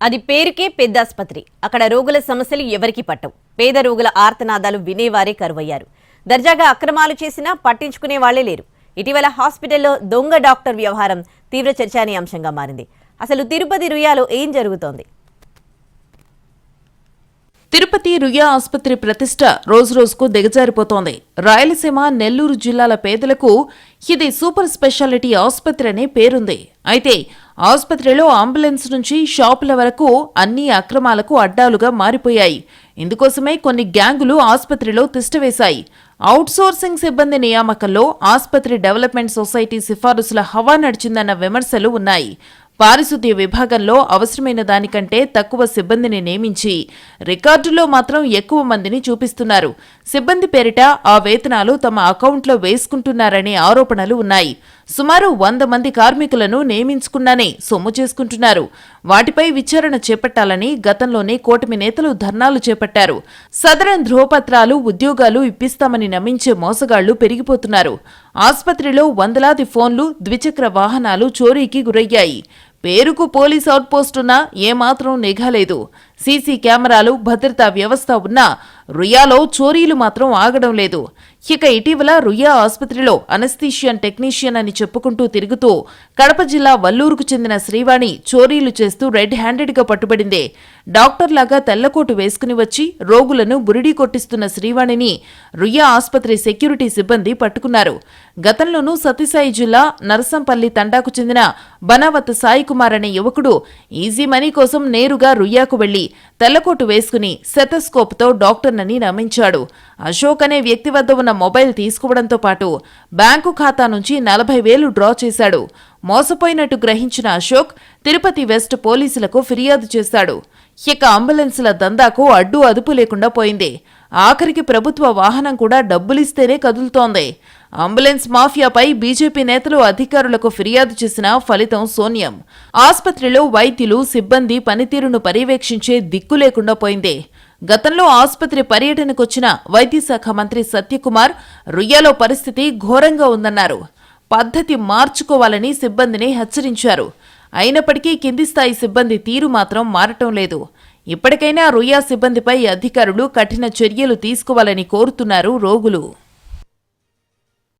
అది పేరుకే పెద్ద ఆసుపత్రి అక్కడ రోగుల సమస్యలు ఎవరికి పట్టవు. పేద రోగుల ఆర్తనాదాలు వినేవారే కరువయ్యారు. దర్జాగా అక్రమాలు చేసినా పట్టించుకునే వాళ్ళే లేరు. ఇటీవల హాస్పిటల్లో దొంగ డాక్టర్ వ్యవహారం తీవ్ర చర్చానీయాంశంగా మారింది. అసలు తిరుపతి రుయాలో ఏం జరుగుతోంది? తిరుపతి రుయా ఆసుపత్రి ప్రతిష్ట రోజురోజుకు దిగజారిపోతోంది. రాయలసీమ నెల్లూరు జిల్లాల పేదలకు ఇది సూపర్ స్పెషాలిటీ ఆసుపత్రి అనే పేరుంది. అయితే ఆసుపత్రిలో అంబులెన్స్ నుంచి షాపుల వరకు అన్ని అక్రమాలకు అడ్డాలుగా మారిపోయాయి. ఇందుకోసమే కొన్ని గ్యాంగులు ఆసుపత్రిలో తిష్టవేశాయి అవుట్సోర్సింగ్ సిబ్బంది నియామకంలో ఆసుపత్రి డెవలప్మెంట్ సొసైటీ సిఫారసుల హవా నడిచిందన్న విమర్శలు ఉన్నాయి. పారిశుద్ధ్య విభాగంలో అవసరమైన దానికంటే తక్కువ సిబ్బందిని నియమించి రికార్డులో మాత్రం ఎక్కువ మందిని చూపిస్తున్నారు. సిబ్బంది పేరిట ఆ వేతనాలు తమ అకౌంట్లో వేసుకుంటున్నారనే ఆరోపణలు ఉన్నాయి. సుమారు వంద మంది కార్మికులను నియమించుకున్నానే సొమ్ము చేసుకుంటున్నారు. వాటిపై విచారణ చేపట్టాలని గతంలోనే కూటమి నేతలు ధర్నాలు చేపట్టారు. సదరన్ ధ్రువపత్రాలు ఉద్యోగాలు ఇప్పిస్తామని నమ్మించే మోసగాళ్ళు పెరిగిపోతున్నారు. ఆసుపత్రిలో వందలాది ఫోన్లు ద్విచక్ర వాహనాలు చోరీకి గురయ్యాయి. పేరుకు పోలీస్ అవుట్పోస్ట్ ఉన్నా ఏమాత్రం నిఘా లేదు. సీసీ కెమెరాలు భద్రతా వ్యవస్థ ఉన్నా రుయాలో చోరీలు మాత్రం ఆగడం లేదు. ఇక ఇటీవల రుయా ఆసుపత్రిలో అనస్థీషియన్ టెక్నీషియన్ అని చెప్పుకుంటూ తిరుగుతూ కడప జిల్లా వల్లూరుకు చెందిన శ్రీవాణి చోరీలు చేస్తూ రెడ్ హ్యాండెడ్గా పట్టుబడిందే. డాక్టర్లాగా తెల్లకోటు వేసుకుని వచ్చి రోగులను బురిడీ కొట్టిస్తున్న శ్రీవాణిని రుయా ఆసుపత్రి సెక్యూరిటీ సిబ్బంది పట్టుకున్నారు. గతంలోనూ సత్యసాయి జిల్లా నరసంపల్లి తండాకు చెందిన బనావత్ సాయి కుమార్ అనే యువకుడు ఈజీ మనీ కోసం నేరుగా రుయ్యాకు వెళ్ళి తెల్లకోటు వేసుకుని సెతస్కోప్తో డాక్టర్నని నమ్మించాడు అశోక్ అనే వ్యక్తి వద్ద ఉన్న మొబైల్ తీసుకోవడంతో పాటు బ్యాంకు ఖాతా నుంచి నలభై వేలు డ్రా చేశాడు. మోసపోయినట్టు గ్రహించిన అశోక్ తిరుపతి వెస్ట్ పోలీసులకు ఫిర్యాదు చేశాడు. ఇక అంబులెన్సుల దందాకు అడ్డు అదుపు లేకుండా పోయింది. ఆఖరికి ప్రభుత్వ వాహనం కూడా డబ్బులిస్తేనే కదులుతోంది. అంబులెన్స్ మాఫియాపై బీజేపీ నేతలు అధికారులకు ఫిర్యాదు చేసిన ఫలితం శూన్యం. ఆసుపత్రిలో వైద్యులు సిబ్బంది పనితీరును పర్యవేక్షించే దిక్కు లేకుండా పోయింది. గతంలో ఆసుపత్రి పర్యటనకొచ్చిన వైద్యశాఖ మంత్రి సత్యకుమార్ రుయ్యాలో పరిస్థితి ఘోరంగా ఉందన్నారు. పద్ధతి మార్చుకోవాలని సిబ్బందిని హెచ్చరించారు. అయినప్పటికీ కింది స్థాయి సిబ్బంది తీరు మాత్రం మారటం లేదు. ఇప్పటికైనా రుయా సిబ్బందిపై అధికారులు కఠిన చర్యలు తీసుకోవాలని కోరుతున్నారు రోగులు.